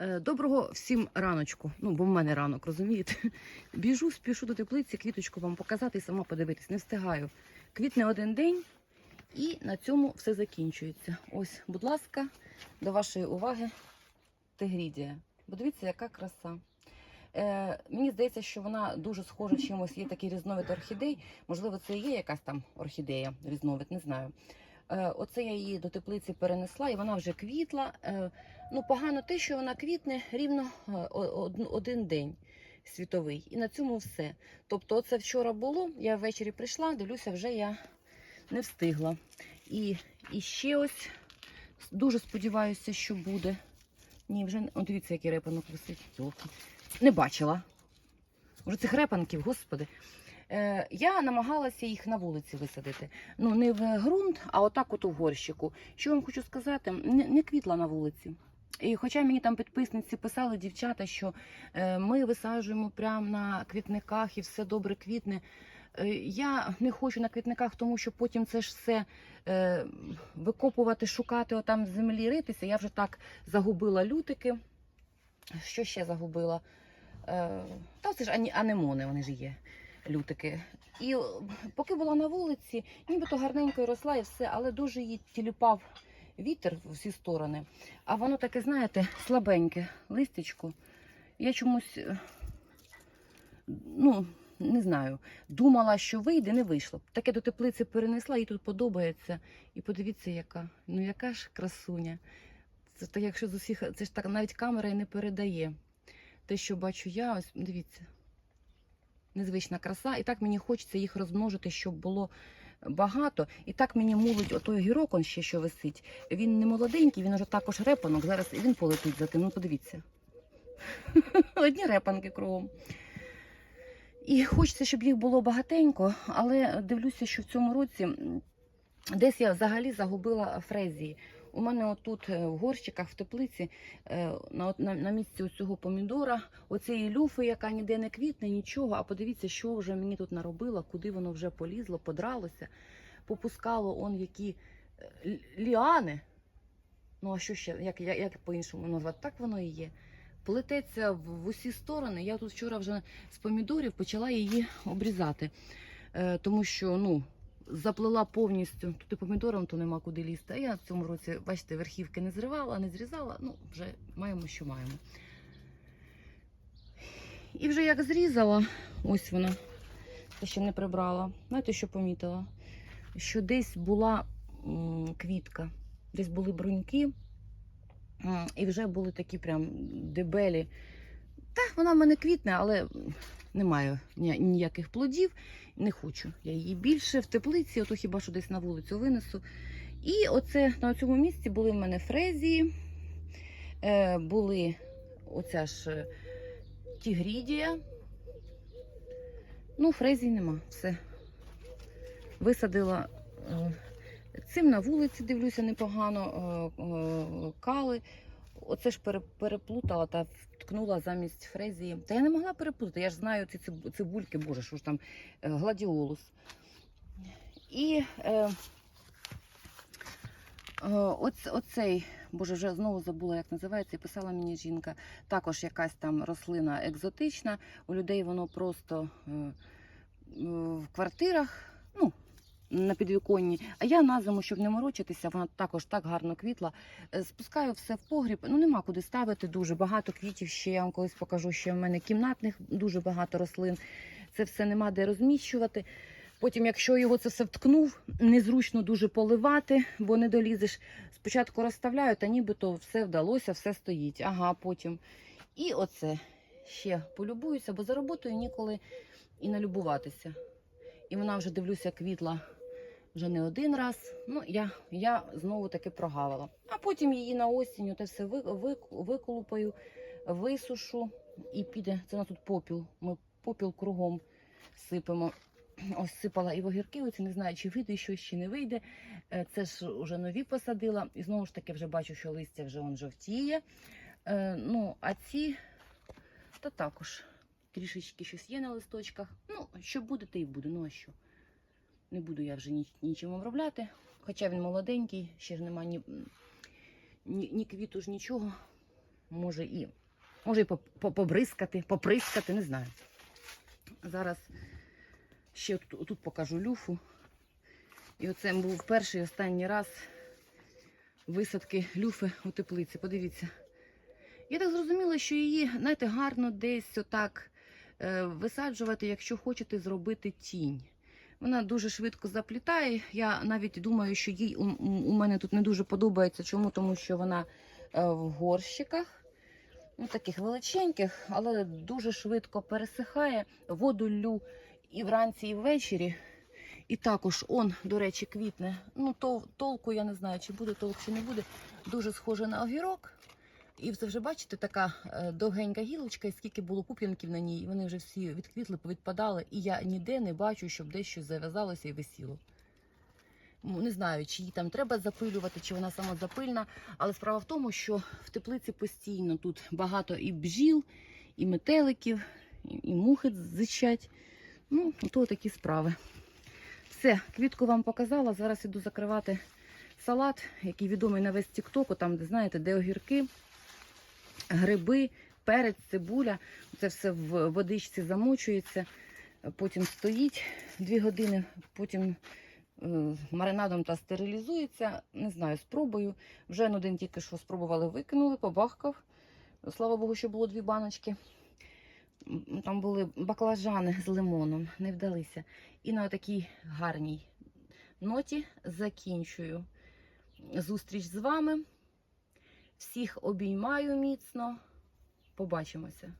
Е, Доброго всім раночку. Ну, бо в мене ранок, розумієте? Біжу, спішу до теплиці, квіточку вам показати і сама подивитись. Не встигаю. Квітне один день, і на цьому все закінчується. Ось, будь ласка, до вашої уваги тигрідія. Бо дивіться, яка краса. Е, мені здається, що вона дуже схожа чимось. Є такий різновид орхідей. Можливо, це і є якась там орхідея, різновид, не знаю. Е, оце я її до теплиці перенесла, і вона вже квітла. Е, ну, погано те, що вона квітне рівно е, один день світовий. І на цьому все. Тобто, оце вчора було, я ввечері прийшла, дивлюся, вже я не встигла. І, і ще ось дуже сподіваюся, що буде. Ні, вже. О, дивіться, який репанок висить. Не бачила. Вже цих репанків, господи. Е, я намагалася їх на вулиці висадити. Ну, не в ґрунт, а отак от у горщику. Що вам хочу сказати, не, квітла на вулиці. І хоча мені там підписниці писали дівчата, що е, ми висаджуємо прямо на квітниках і все добре квітне. Е, я не хочу на квітниках, тому що потім це ж все е, викопувати, шукати отам землі ритися. Я вже так загубила лютики. Що ще загубила? Е, та це ж анемони, вони ж є, лютики. І поки була на вулиці, нібито гарненько й росла і все, але дуже її тіліпав вітер в всі сторони. А воно таке, знаєте, слабеньке листячко. Я чомусь, е, ну, не знаю, думала, що вийде, не вийшло. Таке до теплиці перенесла, їй тут подобається. І подивіться, яка. Ну, яка ж красуня. Це так, якщо з усіх, це ж так навіть камера і не передає. Те, що бачу я, ось дивіться. Незвична краса. І так мені хочеться їх розмножити, щоб було багато. І так мені мулить отой гірок, ще що висить. Він не молоденький, він уже також репанок. Зараз він полетить за тим. Ну, подивіться. Одні репанки кругом. І хочеться, щоб їх було багатенько, але дивлюся, що в цьому році десь я взагалі загубила фрезії. У мене отут е, в горщиках, в теплиці, е, на, на, на місці цього помідора, оцієї люфи, яка ніде не квітне, нічого. А подивіться, що вже мені тут наробило, куди воно вже полізло, подралося, попускало он які е, ліани. Ну, а що ще, як, як, як по-іншому назвати? Так воно і є. Плететься в, в усі сторони. Я тут вчора вже з помідорів почала її обрізати, е, тому що, ну, заплела повністю. Тут і помідором то нема куди лізти. А я в цьому році, бачите, верхівки не зривала, не зрізала. Ну, вже маємо, що маємо. І вже як зрізала, ось вона, це ще не прибрала. Знаєте, що помітила? Що десь була квітка, десь були бруньки, і вже були такі прям дебелі. Так, вона в мене квітне, але немає ні- ніяких плодів. Не хочу. Я її більше в теплиці, ото хіба що десь на вулицю винесу. І оце на цьому місці були в мене фрезії, е, були оця ж е, тігрідія. Ну, фрезій нема. Все. Висадила е, цим на вулиці, дивлюся, непогано. Кали. Оце ж переплутала та вткнула замість фрезії. Та я не могла переплутати. Я ж знаю ці циб- цибульки, боже, що ж там е, гладіолус. І е, е, оц, оцей, боже, вже знову забула, як називається, і писала мені жінка. Також якась там рослина екзотична. У людей воно просто е, в квартирах, ну, на підвіконні. А я на зиму, щоб не морочитися, вона також так гарно квітла. Е, Спускаю все в погріб. Ну нема куди ставити. Дуже багато квітів. Ще я вам колись покажу. Ще в мене кімнатних дуже багато рослин. Це все нема де розміщувати. Потім, якщо його це все вткнув, незручно дуже поливати, бо не долізеш. Спочатку розставляю, та нібито все вдалося, все стоїть. Ага, потім. І оце ще полюбуюся, бо за роботою ніколи і налюбуватися. І вона вже дивлюся, квітла вже не один раз. Ну, я, я знову таки прогавила. А потім її на осінь те все ви, ви, виколупаю, висушу і піде. Це у нас тут попіл. Ми попіл кругом сипемо. Ось сипала і в огірки, оці не знаю, чи вийде щось, чи не вийде. Е, Це ж вже нові посадила. І знову ж таки вже бачу, що листя вже он жовтіє. Е, ну, а ці та також трішечки щось є на листочках. Ну, що буде, те й буде. Ну а що? Не буду я вже ні, нічим обробляти. Хоча він молоденький, ще ж нема ні, ні, ні квіту ж нічого. може і може і побризкати, поприскати, не знаю. Зараз ще тут, тут покажу люфу. І оце був перший і останній раз висадки люфи у теплиці. Подивіться. Я так зрозуміла, що її, знаєте, гарно десь отак е, висаджувати, якщо хочете зробити тінь. Вона дуже швидко заплітає. Я навіть думаю, що їй у, у мене тут не дуже подобається. Чому? Тому що вона е, в горщиках, ну, таких величеньких, але дуже швидко пересихає. Воду лю і вранці, і ввечері. І також он, до речі, квітне. Ну, то толку я не знаю, чи буде толк, чи не буде. Дуже схоже на огірок. І це вже бачите, така е, довгенька гілочка, і скільки було пуп'янків на ній, і вони вже всі відквітли, повідпадали, і я ніде не бачу, щоб десь щось зав'язалося і висіло. Не знаю, чи її там треба запилювати, чи вона самозапильна. Але справа в тому, що в теплиці постійно тут багато і бджіл, і метеликів, і мухи зичать. Ну, то такі справи. Все, квітку вам показала. Зараз іду закривати салат, який відомий на весь Тіктоку, там, де знаєте, де огірки, гриби, перець, цибуля. Це все в водичці замочується, потім стоїть дві години, потім е, маринадом та стерилізується. Не знаю, спробую. Вже один тільки що спробували, викинули, побахкав. Слава Богу, що було дві баночки. Там були баклажани з лимоном, не вдалися. І на такій гарній ноті закінчую зустріч з вами. Всіх обіймаю міцно. Побачимося.